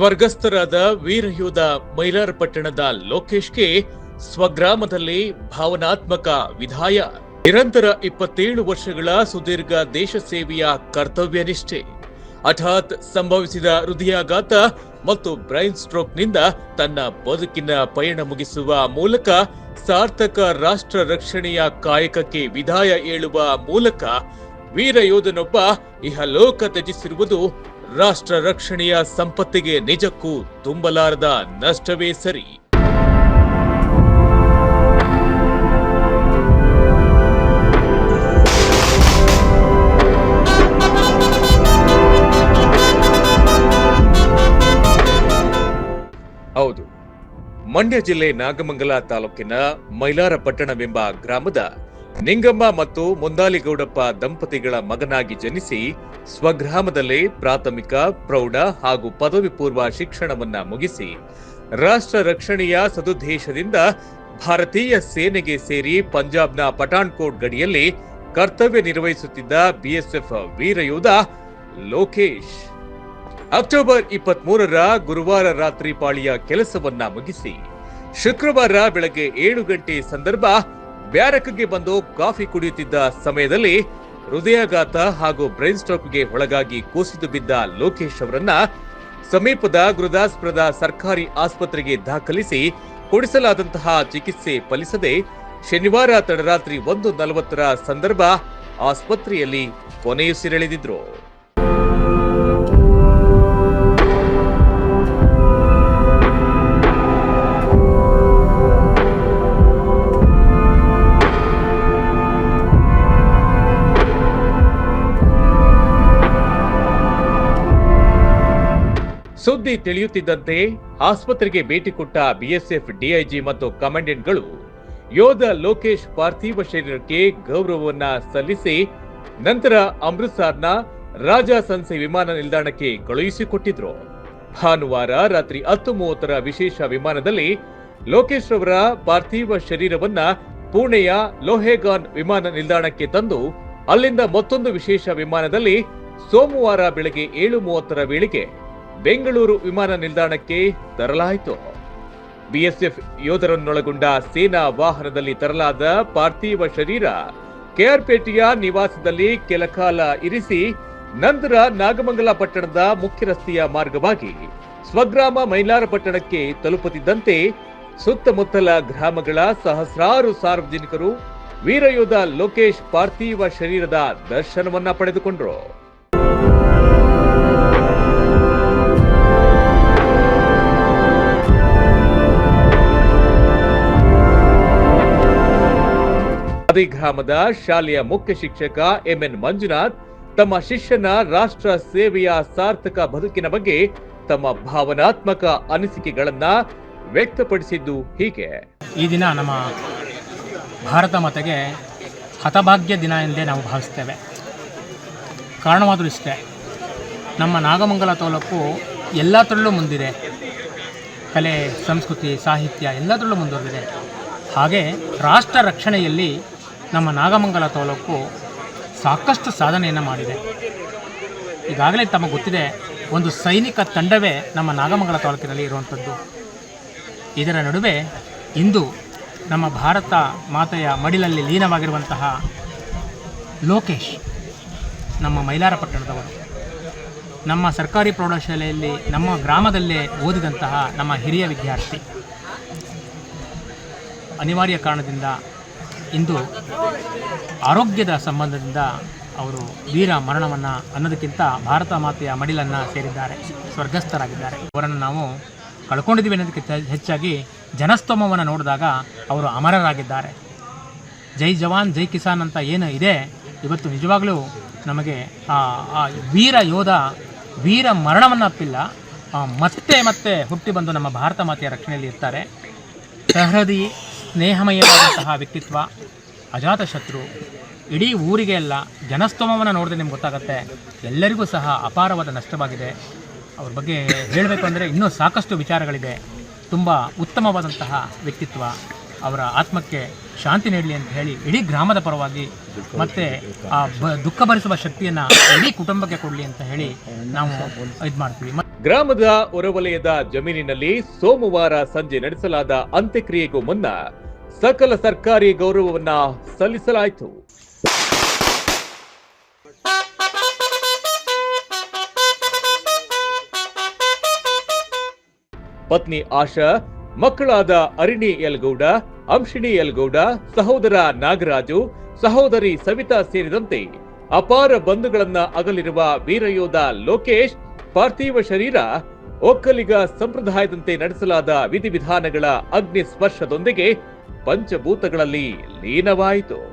ಸ್ವರ್ಗಸ್ಥರಾದ ವೀರಯೋಧ Mylar ಪಟ್ಟಣದ ಲೋಕೇಶ್ಗೆ ಸ್ವಗ್ರಾಮದಲ್ಲಿ ಭಾವನಾತ್ಮಕ ವಿಧಾಯ ನಿರಂತರ ಇಪ್ಪತ್ತೇಳು ವರ್ಷಗಳ ಸುದೀರ್ಘ ದೇಶ ಸೇವೆಯ ಕರ್ತವ್ಯ ನಿಷ್ಠೆ ಹಠಾತ್ ಸಂಭವಿಸಿದ ಹೃದಯಾಘಾತ ಮತ್ತು ಬ್ರೈನ್ ಸ್ಟ್ರೋಕ್ನಿಂದ ತನ್ನ ಬದುಕಿನ ಪಯಣ ಮುಗಿಸುವ ಮೂಲಕ ಸಾರ್ಥಕ ರಾಷ್ಟ್ರ ರಕ್ಷಣೆಯ ಕಾಯಕಕ್ಕೆ ವಿದಾಯ ಹೇಳುವ ಮೂಲಕ ವೀರ ಯೋಧನೊಬ್ಬ ಇಹಲೋಕ ತ್ಯಜಿಸಿರುವುದು ರಾಷ್ಟ್ರ ರಕ್ಷಣೆಯ ಸಂಪತ್ತಿಗೆ ನಿಜಕ್ಕೂ ತುಂಬಲಾರದ ನಷ್ಟವೇ ಸರಿ. ಹೌದು, ಮಂಡ್ಯ ಜಿಲ್ಲೆ ನಾಗಮಂಗಲ ತಾಲೂಕಿನ ಮೈಲಾರ ಪಟ್ಟಣವೆಂಬ ಗ್ರಾಮದ ನಿಂಗಮ್ಮ ಮತ್ತು ಮುಂದಾಲಿಗೌಡಪ್ಪ ದಂಪತಿಗಳ ಮಗನಾಗಿ ಜನಿಸಿ ಸ್ವಗ್ರಾಮದಲ್ಲೇ ಪ್ರಾಥಮಿಕ, ಪ್ರೌಢ ಹಾಗೂ ಪದವಿ ಪೂರ್ವ ಶಿಕ್ಷಣವನ್ನ ಮುಗಿಸಿ ರಾಷ್ಟ್ರ ರಕ್ಷಣೆಯ ಸದುದ್ದೇಶದಿಂದ ಭಾರತೀಯ ಸೇನೆಗೆ ಸೇರಿ ಪಂಜಾಬ್ನ ಪಠಾಣ್ಕೋಟ್ ಗಡಿಯಲ್ಲಿ ಕರ್ತವ್ಯ ನಿರ್ವಹಿಸುತ್ತಿದ್ದ ಬಿಎಸ್ಎಫ್ ವೀರಯೋಧ ಲೋಕೇಶ್. ಅಕ್ಟೋಬರ್ ಇಪ್ಪತ್ತ್ ಮೂರರ ಗುರುವಾರ ರಾತ್ರಿ ಪಾಳಿಯ ಕೆಲಸವನ್ನ ಮುಗಿಸಿ ಶುಕ್ರವಾರ ಬೆಳಗ್ಗೆ ಏಳು ಗಂಟೆ ಸಂದರ್ಭ ಬ್ಯಾರಕ್ಗೆ ಬಂದು ಕಾಫಿ ಕುಡಿಯುತ್ತಿದ್ದ ಸಮಯದಲ್ಲಿ ಹೃದಯಾಘಾತ ಹಾಗೂ ಬ್ರೈನ್ ಸ್ಟ್ರೋಕ್ಗೆ ಒಳಗಾಗಿ ಕುಸಿದು ಬಿದ್ದ ಲೋಕೇಶ್ ಅವರನ್ನ ಸಮೀಪದ ಗುರುದಾಸ್ಪುರದ ಸರ್ಕಾರಿ ಆಸ್ಪತ್ರೆಗೆ ದಾಖಲಿಸಿ ಕೊಡಿಸಲಾದಂತಹ ಚಿಕಿತ್ಸೆ ಫಲಿಸದೆ ಶನಿವಾರ ತಡರಾತ್ರಿ ಒಂದು ನಲವತ್ತರ ಸಂದರ್ಭ ಆಸ್ಪತ್ರೆಯಲ್ಲಿ ಕೊನೆಯುಸಿರೆಳೆದಿದ್ರು. ಸುದ್ದಿ ತಿಳಿಯುತ್ತಿದ್ದಂತೆ ಆಸ್ಪತ್ರೆಗೆ ಭೇಟಿ ಕೊಟ್ಟ ಬಿಎಸ್ಎಫ್ ಡಿಐಜಿ ಮತ್ತು ಕಮಾಂಡೆಂಟ್ಗಳು ಯೋಧ ಲೋಕೇಶ್ ಪಾರ್ಥಿವ ಶರೀರಕ್ಕೆ ಗೌರವವನ್ನ ಸಲ್ಲಿಸಿ ನಂತರ ಅಮೃತ್ಸರ್ನ ರಾಜಾ ಸಂಸೆ ವಿಮಾನ ನಿಲ್ದಾಣಕ್ಕೆ ಕಳುಹಿಸಿಕೊಟ್ಟಿದ್ರು. ಭಾನುವಾರ ರಾತ್ರಿ ಹತ್ತು ಮೂವತ್ತರ ವಿಶೇಷ ವಿಮಾನದಲ್ಲಿ ಲೋಕೇಶ್ ಅವರ ಪಾರ್ಥಿವ ಶರೀರವನ್ನ ಪುಣೆಯ ಲೋಹೆಗಾನ್ ವಿಮಾನ ನಿಲ್ದಾಣಕ್ಕೆ ತಂದು ಅಲ್ಲಿಂದ ಮತ್ತೊಂದು ವಿಶೇಷ ವಿಮಾನದಲ್ಲಿ ಸೋಮವಾರ ಬೆಳಗ್ಗೆ ಏಳು ಮೂವತ್ತರ ವೇಳೆಗೆ ಬೆಂಗಳೂರು ವಿಮಾನ ನಿಲ್ದಾಣಕ್ಕೆ ತರಲಾಯಿತು. ಬಿಎಸ್ಎಫ್ ಯೋಧರನ್ನೊಳಗೊಂಡ ಸೇನಾ ವಾಹನದಲ್ಲಿ ತರಲಾದ ಪಾರ್ಥಿವ ಶರೀರ ಕೆಆರ್ಪೇಟೆಯ ನಿವಾಸದಲ್ಲಿ ಕೆಲಕಾಲ ಇರಿಸಿ ನಂತರ ನಾಗಮಂಗಲ ಪಟ್ಟಣದ ಮುಖ್ಯ ರಸ್ತೆಯ ಮಾರ್ಗವಾಗಿ ಸ್ವಗ್ರಾಮ ಮೈಲಾರ ಪಟ್ಟಣಕ್ಕೆ ತಲುಪುತ್ತಿದ್ದಂತೆ ಸುತ್ತಮುತ್ತಲ ಗ್ರಾಮಗಳ ಸಹಸ್ರಾರು ಸಾರ್ವಜನಿಕರು ವೀರಯೋಧ ಲೋಕೇಶ್ ಪಾರ್ಥಿವ ಶರೀರದ ದರ್ಶನವನ್ನ ಪಡೆದುಕೊಂಡ್ರು. ಅದೇ ಗ್ರಾಮದ ಶಾಲೆಯ ಮುಖ್ಯ ಶಿಕ್ಷಕ ಎಂಎನ್ ಮಂಜುನಾಥ್ ತಮ್ಮ ಶಿಷ್ಯನ ರಾಷ್ಟ್ರ ಸೇವೆಯ ಸಾರ್ಥಕ ಬದುಕಿನ ಬಗ್ಗೆ ತಮ್ಮ ಭಾವನಾತ್ಮಕ ಅನಿಸಿಕೆಗಳನ್ನ ವ್ಯಕ್ತಪಡಿಸಿದ್ದು ಹೀಗೆ. ಈ ದಿನ ನಮ್ಮ ಭಾರತ ಮಾತೆಗೆ ಹತಭಾಗ್ಯ ದಿನ ಎಂದೇ ನಾವು ಭಾವಿಸ್ತೇವೆ. ಕಾರಣವಾದರೂ ಇಷ್ಟೇ, ನಮ್ಮ ನಾಗಮಂಗಲ ತಾಲೂಕು ಎಲ್ಲದರಲ್ಲೂ ಮುಂದಿದೆ. ಕಲೆ, ಸಂಸ್ಕೃತಿ, ಸಾಹಿತ್ಯ ಎಲ್ಲದರಲ್ಲೂ ಮುಂದುವರೆದಿದೆ. ಹಾಗೆ ರಾಷ್ಟ್ರ ರಕ್ಷಣೆಯಲ್ಲಿ ನಮ್ಮ ನಾಗಮಂಗಲ ತಾಲೂಕು ಸಾಕಷ್ಟು ಸಾಧನೆಯನ್ನು ಮಾಡಿದೆ. ಈಗಾಗಲೇ ತಮಗೆ ಗೊತ್ತಿದೆ, ಒಂದು ಸೈನಿಕ ತಂಡವೇ ನಮ್ಮ ನಾಗಮಂಗಲ ತಾಲೂಕಿನಲ್ಲಿ ಇರುವಂಥದ್ದು. ಇದರ ನಡುವೆ ಇಂದು ನಮ್ಮ ಭಾರತ ಮಾತೆಯ ಮಡಿಲಲ್ಲಿ ಲೀನವಾಗಿರುವಂತಹ ಲೋಕೇಶ್, ನಮ್ಮ ಮೈಲಾರ ಪಟ್ಟಣದವರು ನಮ್ಮ ಸರ್ಕಾರಿ ಪ್ರೌಢಶಾಲೆಯಲ್ಲಿ ನಮ್ಮ ಗ್ರಾಮದಲ್ಲೇ ಓದಿದಂತಹ ನಮ್ಮ ಹಿರಿಯ ವಿದ್ಯಾರ್ಥಿ. ಅನಿವಾರ್ಯ ಕಾರಣದಿಂದ ಇಂದು ಆರೋಗ್ಯದ ಸಂಬಂಧದಿಂದ ಅವರು ವೀರ ಮರಣವನ್ನು ಅನ್ನೋದಕ್ಕಿಂತ ಭಾರತ ಮಾತೆಯ ಮಡಿಲನ್ನು ಸೇರಿದ್ದಾರೆ, ಸ್ವರ್ಗಸ್ಥರಾಗಿದ್ದಾರೆ. ಅವರನ್ನು ನಾವು ಕಳ್ಕೊಂಡಿದ್ದೀವಿ ಅನ್ನೋದಕ್ಕಿಂತ ಹೆಚ್ಚಾಗಿ ಜನಸ್ತೋಮವನ್ನು ನೋಡಿದಾಗ ಅವರು ಅಮರರಾಗಿದ್ದಾರೆ. ಜೈ ಜವಾನ್, ಜೈ ಕಿಸಾನ್ ಅಂತ ಏನು ಇದೆ, ಇವತ್ತು ನಿಜವಾಗಲೂ ನಮಗೆ ಆ ವೀರ ಯೋಧ, ವೀರ ಮರಣವನ್ನು ಅಪ್ಪಿಲ್ಲ. ಮತ್ತೆ ಮತ್ತೆ ಹುಟ್ಟಿ ಬಂದು ನಮ್ಮ ಭಾರತ ಮಾತೆಯ ರಕ್ಷಣೆಯಲ್ಲಿ ಇರ್ತಾರೆ. ಸಹೃದಿ ಸ್ನೇಹಮಯವಾದಂತಹ ವ್ಯಕ್ತಿತ್ವ ಅಜಾತಶತ್ರು ಇಡೀ ಊರಿಗೆ ಎಲ್ಲ ಜನಸ್ತೋಮವನ್ನು ನೋಡಿದ್ರೆ ನಿಮ್ಗೆ ಗೊತ್ತಾಗುತ್ತೆ. ಎಲ್ಲರಿಗೂ ಸಹ ಅಪಾರವಾದ ನಷ್ಟವಾಗಿದೆ. ಅವ್ರ ಬಗ್ಗೆ ಹೇಳಬೇಕು ಅಂದರೆ ಇನ್ನೂ ಸಾಕಷ್ಟು ವಿಚಾರಗಳಿದೆ. ತುಂಬ ಉತ್ತಮವಾದಂತಹ ವ್ಯಕ್ತಿತ್ವ, ಅವರ ಆತ್ಮಕ್ಕೆ ಶಾಂತಿ ನೀಡಲಿ ಅಂತ ಹೇಳಿ ಇಡೀ ಗ್ರಾಮದ ಪರವಾಗಿ ಮತ್ತೆ ಆ ಬ, ದುಃಖ ಭರಿಸುವ ಶಕ್ತಿಯನ್ನು ಇಡೀ ಕುಟುಂಬಕ್ಕೆ ಕೊಡಲಿ ಅಂತ ಹೇಳಿ ನಾವು ಇದು ಮಾಡ್ತೀವಿ ಗ್ರಾಮದ ಹೊರವಲಯದ ಜಮೀನಿನಲ್ಲಿ ಸೋಮವಾರ ಸಂಜೆ ನಡೆಸಲಾದ ಅಂತ್ಯಕ್ರಿಯೆಗೂ ಮುನ್ನ ಸಕಲ ಸರ್ಕಾರಿ ಗೌರವವನ್ನ ಸಲ್ಲಿಸಲಾಯಿತು. ಪತ್ನಿ ಆಶಾ, ಮಕ್ಕಳಾದ ಅರಿಣಿ ಯಲ್ಗೌಡ, ಅಂಶಿಣಿ ಯಲ್ಗೌಡ, ಸಹೋದರ ನಾಗರಾಜು, ಸಹೋದರಿ ಸವಿತಾ ಸೇರಿದಂತೆ ಅಪಾರ ಬಂಧುಗಳನ್ನ ಅಗಲಿರುವ ವೀರಯೋಧ ಲೋಕೇಶ್ ಪಾರ್ಥಿವ ಶರೀರ ಒಕ್ಕಲಿಗ ಸಂಪ್ರದಾಯದಂತೆ ನಡೆಸಲಾದ ವಿಧಿವಿಧಾನಗಳ ಅಗ್ನಿ ಸ್ಪರ್ಶದೊಂದಿಗೆ ಪಂಚಭೂತಗಳಲ್ಲಿ ಲೀನವಾಯಿತು.